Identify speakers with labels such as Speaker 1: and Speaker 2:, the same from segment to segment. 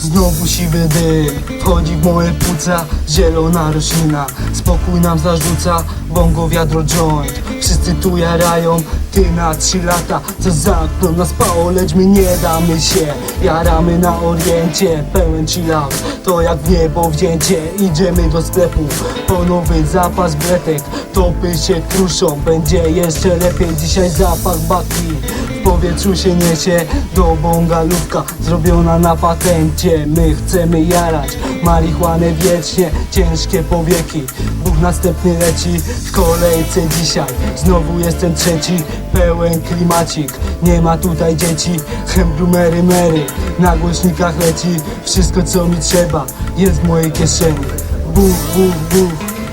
Speaker 1: Znowu siwy dym Wchodzi w moje płuca Zielona roślina. Spokój nam zarzuca Bongo wiadro joint. Wszyscy tu jarają Ty na trzy lata. Co za okno nas spało Lecz my nie damy się. Jaramy na oriencie Pełen chill To jak w niebo wzięcie Idziemy do sklepu. Po nowy zapas bretek Topy się kruszą. Będzie jeszcze lepiej Dzisiaj zapach baki w powietrzu się niesie do bongalówka Zrobiona na patencie. My chcemy jarać marihuanę wiecznie Ciężkie powieki. Bóg następny leci w kolejce dzisiaj. Znowu jestem trzeci Pełen klimacik. Nie ma tutaj dzieci Hembru mery. Na głośnikach leci Wszystko co mi trzeba. Jest w mojej kieszeni. Buch, buch, buch.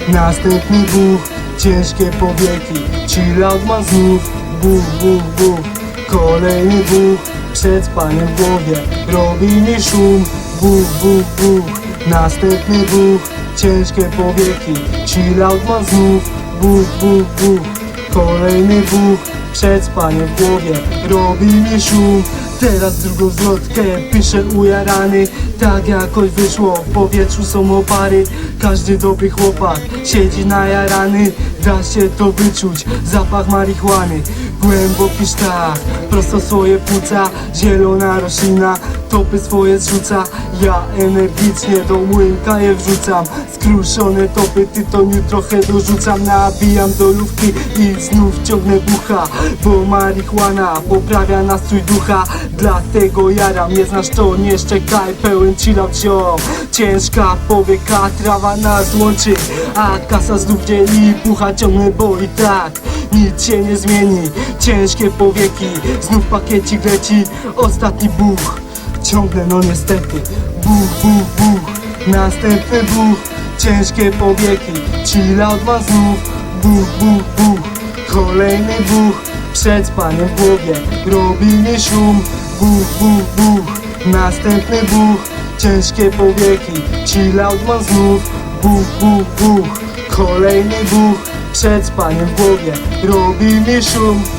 Speaker 1: Następny buch. Ciężkie powieki. Chill out ma znów. Buch, buch, buch Kolejny buch przed spaniem w głowie Robi mi szum. Buch, buch, buch Następny buch Ciężkie powieki. Chill out ma znów. Buch, buch, buch Kolejny buch przed spaniem w głowie Robi mi szum. Teraz drugą zwrotkę piszę ujarany. Tak jakoś wyszło, w powietrzu są opary Każdy dobry chłopak siedzi najarany Da się to wyczuć, zapach marihuany. Głęboki sztach, prosto swoje płuca. Zielona roślina, topy swoje zrzuca. Ja energicznie do młynka je wrzucam. Skruszone topy, tytoniu trochę dorzucam. Nabijam do lówki i znów ciągnę bucha Bo marihuana poprawia nastrój ducha. Dlatego jaram, nie znasz to, nie szczekaj Pełen chillout ziom. Ciężka powieka, trawa nas łączy A kasa znów dzieli, bucha ciągnę, bo i tak Nic się nie zmieni, ciężkie powieki Znów pakiecik leci, ostatni buch Ciągnę, no niestety. Buch, buch, buch Następny buch. Ciężkie powieki Chill out ma znów Buch, buch, buch Kolejny buch. Przed spaniem w głowie Robi mi szum. Buch, buch, buch Następny buch. Ciężkie powieki Chill out ma znów Buch, buch, buch Kolejny buch. Przed spaniem w głowie Robi mi szum